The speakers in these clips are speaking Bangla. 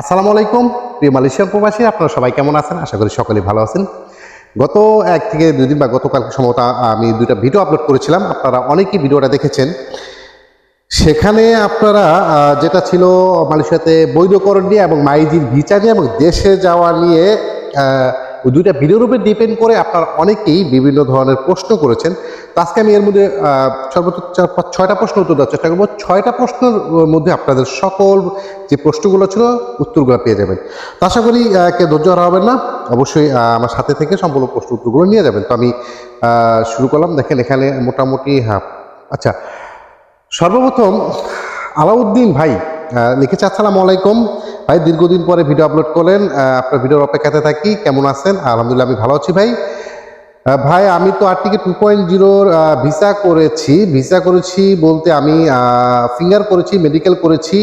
আসসালামু আলাইকুম। প্রিয় মালয়েশিয়ার প্রবাসী, আপনারা সবাই কেমন আছেন? আশা করি সকলে ভালো আছেন। গত এক থেকে দুই দিন বা গতকাল সম্ভবত আমি দুইটা ভিডিও আপলোড করেছিলাম। আপনারা অনেকেই ভিডিওটা দেখেছেন। সেখানে আপনারা যেটা ছিল মালয়েশিয়াতে বৈধকরণ নিয়ে এবং মাইজির ভিসা নিয়ে এবং দেশে যাওয়া নিয়ে দুইটা ভিডিওর উপর ডিপেন্ড করে আপনারা অনেকেই বিভিন্ন ধরনের প্রশ্ন করেছেন। তো আজকে আমি এর মধ্যে সর্বোচ্চ ছয়টা প্রশ্ন উত্তর দেওয়ার চেষ্টা করব। ছয়টা প্রশ্নের মধ্যে আপনাদের সকল যে প্রশ্নগুলো ছিল, উত্তরগুলো পেয়ে যাবেন। তো আশা করি কে ধৈর্য হারা হবেন না। অবশ্যই আমার সাথে থেকে সম্পূর্ণ প্রশ্ন উত্তরগুলো নিয়ে যাবেন। তো আমি শুরু করলাম। দেখেন, এখানে মোটামুটি হ্যাঁ আচ্ছা। সর্বপ্রথম, আলাউদ্দিন ভাই লিখেছে, আসসালামু আলাইকুম। ভাই, দীর্ঘদিন পরে ভিডিও আপলোড করলেন আপনার ভিডিওর অপেক্ষাতে থাকি। কেমন আছেন? আলহামদুলিল্লাহ, আমি ভালো আছি ভাই। ভাই, আমি তো আর্টিকে টু পয়েন্ট জিরোর ভিসা করেছি। ভিসা করেছি বলতে আমি ফিঙ্গার করেছি, মেডিকেল করেছি।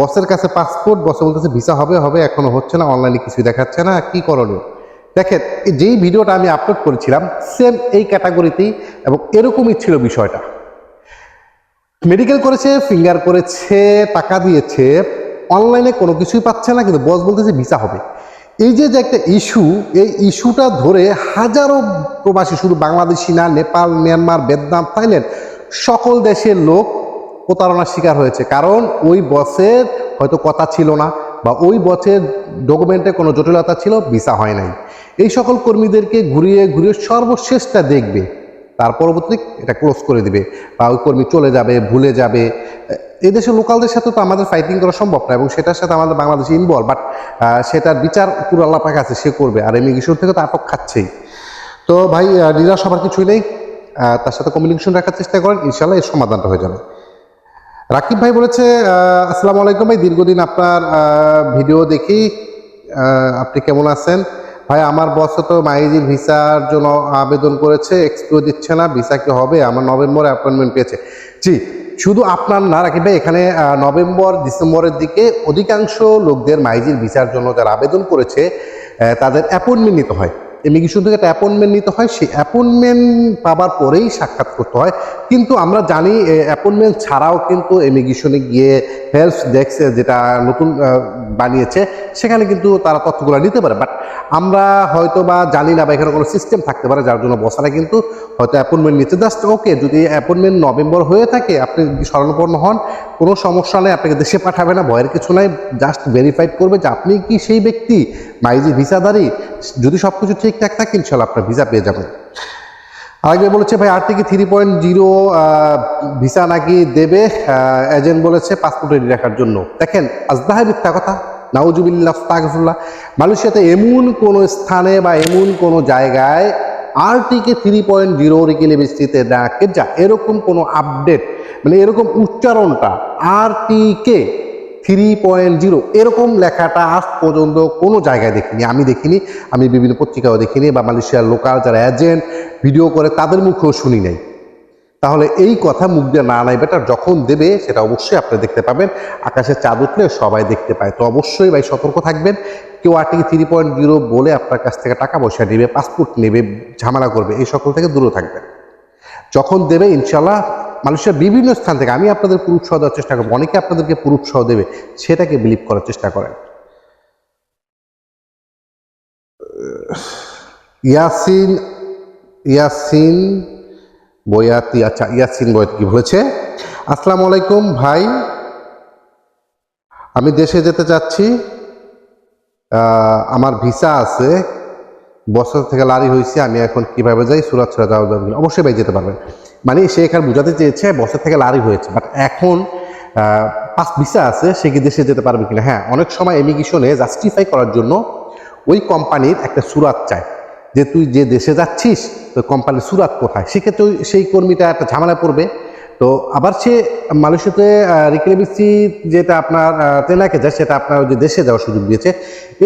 বসের কাছে পাসপোর্ট, বসে বলতেছে ভিসা হবে হবে, এখনও হচ্ছে না, অনলাইনে কিছুই দেখাচ্ছে না। কি করণীয়? দেখেন, যেই ভিডিওটা আমি আপলোড করেছিলাম, সেম এই ক্যাটাগরিতেই এবং এরকমই ছিল বিষয়টা। মেডিকেল করেছে ফিঙ্গার করেছে, টাকা দিয়েছে অনলাইনে কোনো কিছুই পাচ্ছে না, কিন্তু বস বলতেছে ভিসা হবে। এই যে যে একটা ইস্যু এই ইস্যুটা ধরে হাজারো প্রবাসী, শুধু বাংলাদেশি না, নেপাল, মিয়ানমার, ভিয়েতনাম, থাইল্যান্ড, সকল দেশের লোক প্রতারণার শিকার হয়েছে। কারণ ওই বসের হয়তো কথা ছিল না, বা ওই বসের ডকুমেন্টে কোনো জটিলতা ছিল ভিসা হয় নাই। এই সকল কর্মীদেরকে ঘুরিয়ে ঘুরিয়ে সর্বশেষটা দেখবে। তার পরবর্তী এটা ক্লোজ করে দিবে বা ওই কর্মী চলে যাবে, ভুলে যাবে। এই দেশের লোকালদের সাথে তো আমাদের ফাইটিং করা সম্ভব না এবং সেটার সাথে আমাদের বাংলাদেশে ইনভলভ বাট সেটার বিচার পুরো আল্লাহ পাকে আছে সে করবে আর ইমিগ্রেশন থেকে তো আটক খাচ্ছেই। তো ভাই নিরাশ সবার কিছুই নেই। তার সাথে কমিউনিকেশন রাখার চেষ্টা করেন ইনশাল্লাহ এর সমাধানটা হয়ে যাবে। রাকিব ভাই বলেছে আসসালামু আলাইকুম ভাই, দীর্ঘদিন আপনার ভিডিও দেখি। আপনি কেমন আছেন? ভাই, আমার বস তো মাইজির ভিসার জন্য আবেদন করেছে এক্সপিও দিচ্ছে না, ভিসা কি হবে? আমার নভেম্বরে অ্যাপয়েন্টমেন্ট পেয়েছে। জি, শুধু আপনার না রাখি ভাই, এখানে নভেম্বর, ডিসেম্বরের দিকে অধিকাংশ লোকদের মাইজির ভিসার জন্য যারা আবেদন করেছে তাদের অ্যাপয়েন্টমেন্ট নিতে হয়। ইমিগ্রেশন থেকে একটা অ্যাপয়েন্টমেন্ট নিতে হয়, সেই অ্যাপয়েন্টমেন্ট পাবার পরেই সাক্ষাৎ করতে হয়। কিন্তু আমরা জানি অ্যাপয়েন্টমেন্ট ছাড়াও কিন্তু ইমিগ্রেশনে গিয়ে হেল্প ডেস্ক যেটা নতুন বানিয়েছে, সেখানে কিন্তু তারা তথ্যগুলো নিতে পারে। বাট আমরা হয়তো বা জানি না বা এখানে কোনো সিস্টেম থাকতে পারে, যার জন্য বসারা কিন্তু হয়তো অ্যাপয়েন্টমেন্ট নিচ্ছে। জাস্ট ওকে যদি অ্যাপয়েন্টমেন্ট নভেম্বর হয়ে থাকে, আপনি স্মরণপন্ন হন, কোনো সমস্যা নেই, আপনাকে দেশে পাঠাবে না ভয়ের কিছু নাই জাস্ট ভেরিফাইড করবে যে আপনি কি সেই ব্যক্তি মাইজি ভিসাদারি যদি সব কিছু ঠিকঠাক থাকে ইনশাল্লাহ আপনার ভিসা পেয়ে যাবেন। আরেকবার বলেছে, ভাই আর থেকে থ্রি পয়েন্ট জিরো ভিসা নাকি দেবে? এজেন্ট বলেছে পাসপোর্ট রেডি রাখার জন্য। দেখেন, আজদাহে মিথ্যা কথা। নাউজুবিল্লাহ তাকফুল্লাহ মালয়েশিয়াতে এমন কোনো স্থানে বা এমন কোনো জায়গায় আরটিকে থ্রি পয়েন্ট জিরো রিকেলে বিস্তৃতে ডাকে যা, এরকম কোনো আপডেট মানে এরকম উচ্চারণটা, আরটিকে থ্রি পয়েন্ট জিরো এরকম লেখাটা আজ পর্যন্ত কোনো জায়গায় দেখিনি। আমি দেখিনি, আমি বিভিন্ন পত্রিকাও দেখিনি বা মালয়েশিয়ার লোকাল যারা এজেন্ট ভিডিও করে তাদের মুখেও শুনি নাই। তাহলে এই কথা মুখ দিয়ে না নাই বেটার যখন দেবে সেটা অবশ্যই আপনি দেখতে পাবেন। আকাশে চাঁদ উঠলে সবাই দেখতে পায়। তো অবশ্যই ভাই সতর্ক থাকবেন। কেউ আর্টিকে থ্রি পয়েন্ট জিরো বলে আপনার কাছ থেকে টাকা পয়সা নেবে পাসপোর্ট নেবে, ঝামেলা করবে, এই সকল থেকে দূরে থাকবেন। যখন দেবে ইনশাল্লাহ মানুষের বিভিন্ন স্থান থেকে আমি আপনাদের পুরুষ সহ দেওয়ার চেষ্টা করব। অনেকে আপনাদেরকে পুরুষ সহ দেবে, সেটাকে বিলিভ করার চেষ্টা করেন। ইয়াসিন ইয়াসিন বয়াতি আচ্ছা ইয়াসিন বয়াতি কি বলেছে? আসসালামু আলাইকুম ভাই। আমি দেশে যেতে চাচ্ছি। আমার ভিসা আছে। বছর থেকে লারি হয়েছে আমি এখন কীভাবে যাই, সুরাত ছড়া যাওয়া যাবে অবশ্যই ভাই যেতে পারবেন। মানে সে এখানে বোঝাতে চেয়েছে বছর থেকে লারি হয়েছে বাট এখন পাস ভিসা আছে, সে কি দেশে যেতে পারবে কিনা? হ্যাঁ অনেক সময় ইমিগ্রেশনে জাস্টিফাই করার জন্য ওই কোম্পানির একটা সুরাত চায়, যে তুই যে দেশে যাচ্ছিস, তো কোম্পানির সুরাত কোথায়? সেক্ষেত্রে সেই কর্মীটা একটা ঝামেলা পড়বে তো আবার সে মালয়েশিয়াতে রিক্লেবিসি যেটা আপনার ট্রেনাকে যায়, সেটা আপনার যে দেশে যাওয়ার সুযোগ দিয়েছে।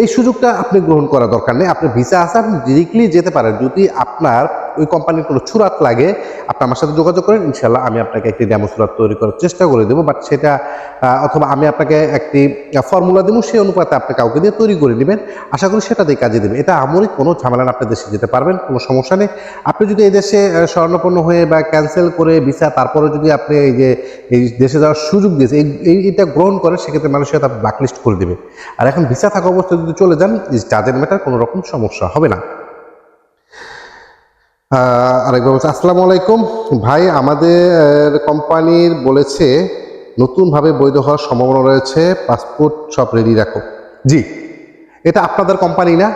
এই সুযোগটা আপনি গ্রহণ করা দরকার নেই। আপনার ভিসা আসার আপনি ডিরেক্টলি যেতে পারেন। যদি আপনার ওই কোম্পানির কোনো সুরাত লাগে, আপনি আমার সাথে যোগাযোগ করেন ইনশাল্লাহ আমি আপনাকে একটি ড্যামো সুরাত তৈরি করার চেষ্টা করে দেবো। বাট সেটা অথবা আমি আপনাকে একটি ফর্মুলা দেবো, সেই অনুপাতে আপনি কাউকে দিয়ে তৈরি করে নেবেন। আশা করি সেটা দিয়ে কাজে দেবে। এটা আমরই কোনো ঝামেলা আপনি দেশে যেতে পারবেন, কোনো সমস্যা নেই। আপনি যদি এই দেশে স্বর্ণপন্ন হয়ে বা ক্যান্সেল করে ভিসা তারপরে যদি আপনি এই যে, এই দেশে যাওয়ার সুযোগ দিয়েছে, এই এটা গ্রহণ করে সেক্ষেত্রে মানুষের তার ব্ল্যাকলিস্ট করে দেবে। আর এখন ভিসা থাকা অবস্থায় যদি চলে যান চার্জের ম্যাটার কোনো রকম সমস্যা হবে না। আরেকবার বলছে, আসসালামু আলাইকুম। ভাই, আমাদের কোম্পানির বলেছে, নতুনভাবে বৈধ হওয়ার সম্ভাবনা রয়েছে, পাসপোর্ট সব রেডি রাখো। জি, এটা আপনাদের কোম্পানি না।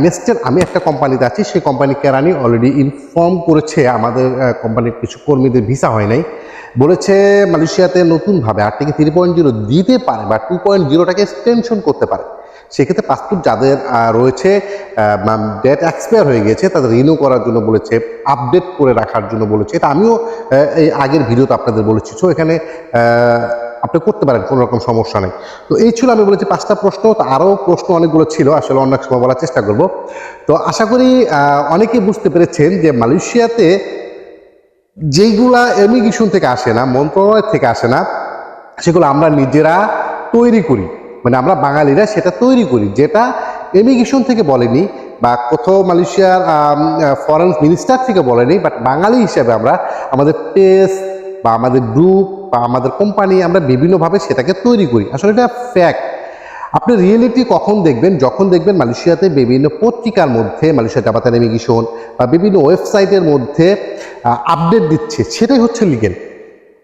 ইনস্টেড আমি একটা কোম্পানিতে আছি, সেই কোম্পানি কেরানি অলরেডি ইনফর্ম করেছে, আমাদের কোম্পানির কিছু কর্মীদের ভিসা হয় নাই। বলেছে, মালয়েশিয়াতে নতুনভাবে আর থেকে থ্রি পয়েন্ট জিরো দিতে পারে বা টু পয়েন্ট জিরোটাকে এক্সটেনশন করতে পারে। সেক্ষেত্রে পাসপোর্ট যাদের রয়েছে ডেট এক্সপায়ার হয়ে গেছে, তাদের রিনিউ করার জন্য বলেছে আপডেট করে রাখার জন্য বলেছে। এটা আমিও এই আগের ভিডিওতে আপনাদের বলেছি। সো এখানে আপনি করতে পারেন, কোনো রকম সমস্যা নেই। তো এই ছিল আমি বলেছি পাঁচটা প্রশ্ন। তো আরও প্রশ্ন অনেকগুলো ছিল, আসলে অনেক সময় বলার চেষ্টা করব। তো আশা করি অনেকেই বুঝতে পেরেছেন যে মালয়েশিয়াতে যেইগুলা এমিগ্রেশন থেকে আসে না, মন্ত্রণালয় থেকে আসে না, সেগুলো আমরা নিজেরা তৈরি করি। মানে আমরা বাঙালিরা সেটা তৈরি করি, যেটা এমিগ্রেশন থেকে বলেনি বা কোথাও মালয়েশিয়ার ফরেন মিনিস্টার থেকে বলেনি বাট বাঙালি হিসেবে আমরা আমাদের পেস বা আমাদের গ্রুপ বা আমাদের কোম্পানি আমরা বিভিন্নভাবে সেটাকে তৈরি করি। আসলে এটা ফ্যাক্ট আপনি রিয়েলিটি কখন দেখবেন? যখন দেখবেন মালয়েশিয়াতে বিভিন্ন পত্রিকার মধ্যে, মালয়েশিয়া জাপাতান ইমিগ্রেশন বা বিভিন্ন ওয়েবসাইটের মধ্যে আপডেট দিচ্ছে, সেটাই হচ্ছে লিগেল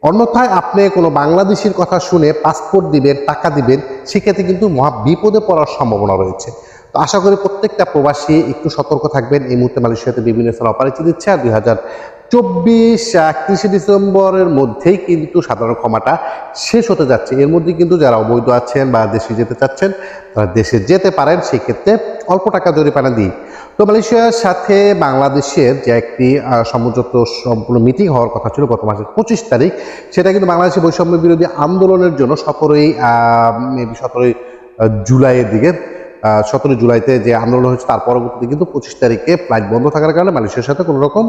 অন্যথায় আপনি কোনো বাংলাদেশির কথা শুনে পাসপোর্ট দিবেন, টাকা দিবেন, সেক্ষেত্রে কিন্তু মহা বিপদে পড়ার সম্ভাবনা রয়েছে। তো আশা করি প্রত্যেকটা প্রবাসী একটু সতর্ক থাকবেন। এই মুহূর্তে মালয়েশিয়াতে বিভিন্ন স্থানে অপারেচি দিচ্ছে আর দুই হাজার চব্বিশ একত্রিশে ডিসেম্বরের মধ্যেই কিন্তু সাধারণ ক্ষমাটা শেষ হতে যাচ্ছে। এর মধ্যে কিন্তু যারা অবৈধ আছেন বা দেশে যেতে চাচ্ছেন, তারা দেশে যেতে পারেন, সেক্ষেত্রে অল্প টাকা জরিমানা দিই। তো মালয়েশিয়ার সাথে বাংলাদেশের যে একটি সমঝোত সম্পূর্ণ মিটিং হওয়ার কথা ছিল গত মাসের পঁচিশ তারিখ, সেটা কিন্তু বাংলাদেশের বৈষম্য বিরোধী আন্দোলনের জন্য সতেরোই সতেরোই জুলাইয়ের দিকে সতেরোই জুলাইতে যে আন্দোলন হয়েছে, তার পরবর্তীতে কিন্তু পঁচিশ তারিখে ফ্লাইট বন্ধ থাকার কারণে মালয়েশিয়ার সাথে কোনো রকম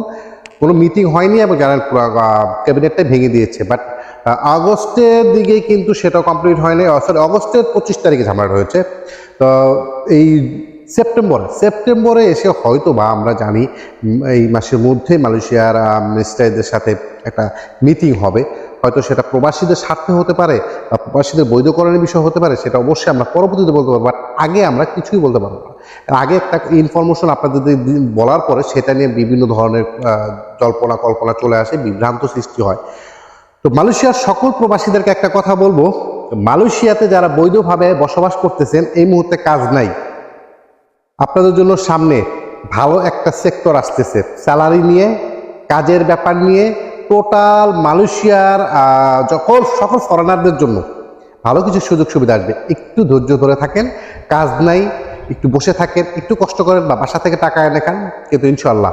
কোনো মিটিং হয়নি এবং যারা ক্যাবিনেটটাই ভেঙে দিয়েছে। বাট আগস্টের দিকে কিন্তু সেটা কমপ্লিট হয়নি। সরি আগস্টের পঁচিশ তারিখে ঝামেলা হয়েছে। তো, এই সেপ্টেম্বরে সেপ্টেম্বরে এসে হয়তো বা আমরা জানি এই মাসের মধ্যে মালয়েশিয়ার মিনিস্টারদের সাথে একটা মিটিং হবে। হয়তো সেটা প্রবাসীদের স্বার্থে হতে পারে বা প্রবাসীদের বৈধকরণের বিষয় হতে পারে, সেটা অবশ্যই আমরা পরবর্তীতে বলতে পারব আগে আমরা কিছুই বলতে পারব না। আগে একটা ইনফরমেশন আপনাদের বলার পরে সেটা নিয়ে বিভিন্ন ধরনের জল্পনা কল্পনা চলে আসে, বিভ্রান্ত সৃষ্টি হয়। তো মালয়েশিয়ার সকল প্রবাসীদেরকে একটা কথা বলব, মালয়েশিয়াতে যারা বৈধভাবে বসবাস করতেছেন, এই মুহূর্তে কাজ নাই। আপনাদের জন্য সামনে ভালো একটা সেক্টর আসতেছে, স্যালারি নিয়ে, কাজের ব্যাপার নিয়ে টোটাল মালয়েশিয়ার যখন সকল ফরেনারদের জন্য ভালো কিছু সুযোগ সুবিধা আসবে, একটু ধৈর্য ধরে থাকেন, কাজ নাই, একটু বসে থাকেন, একটু কষ্ট করেন বা বাসা থেকে টাকা এনে খান, কিন্তু ইনশাল্লাহ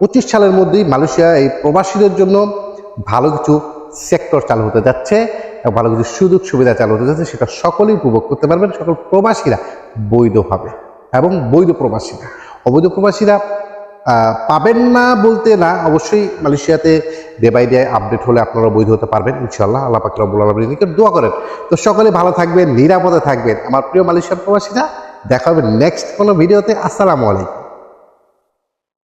পঁচিশ সালের মধ্যেই মালয়েশিয়া এই প্রবাসীদের জন্য ভালো কিছু সেক্টর চালু হতে যাচ্ছে এবং ভালো কিছু সুযোগ সুবিধা চালু হতে যাচ্ছে, সেটা সকলেই উপভোগ করতে পারবেন, সকল প্রবাসীরা বৈধভাবে এবং বৈধ প্রবাসীরা। অবৈধ প্রবাসীরা পাবেন না বলতে না, অবশ্যই মালয়েশিয়াতে ডে বাই ডে আপডেট হলে আপনারা বৈধ হতে পারবেন ইনশাল্লাহ আল্লাহ পাক রব্বুল আলমীর নিকট দোয়া করেন। তো সকলে ভালো থাকবেন, নিরাপদে থাকবেন। আমার প্রিয় মালয়েশিয়ার প্রবাসীরা, দেখা হবে নেক্সট কোনো ভিডিওতে আসসালামু আলাইকুম।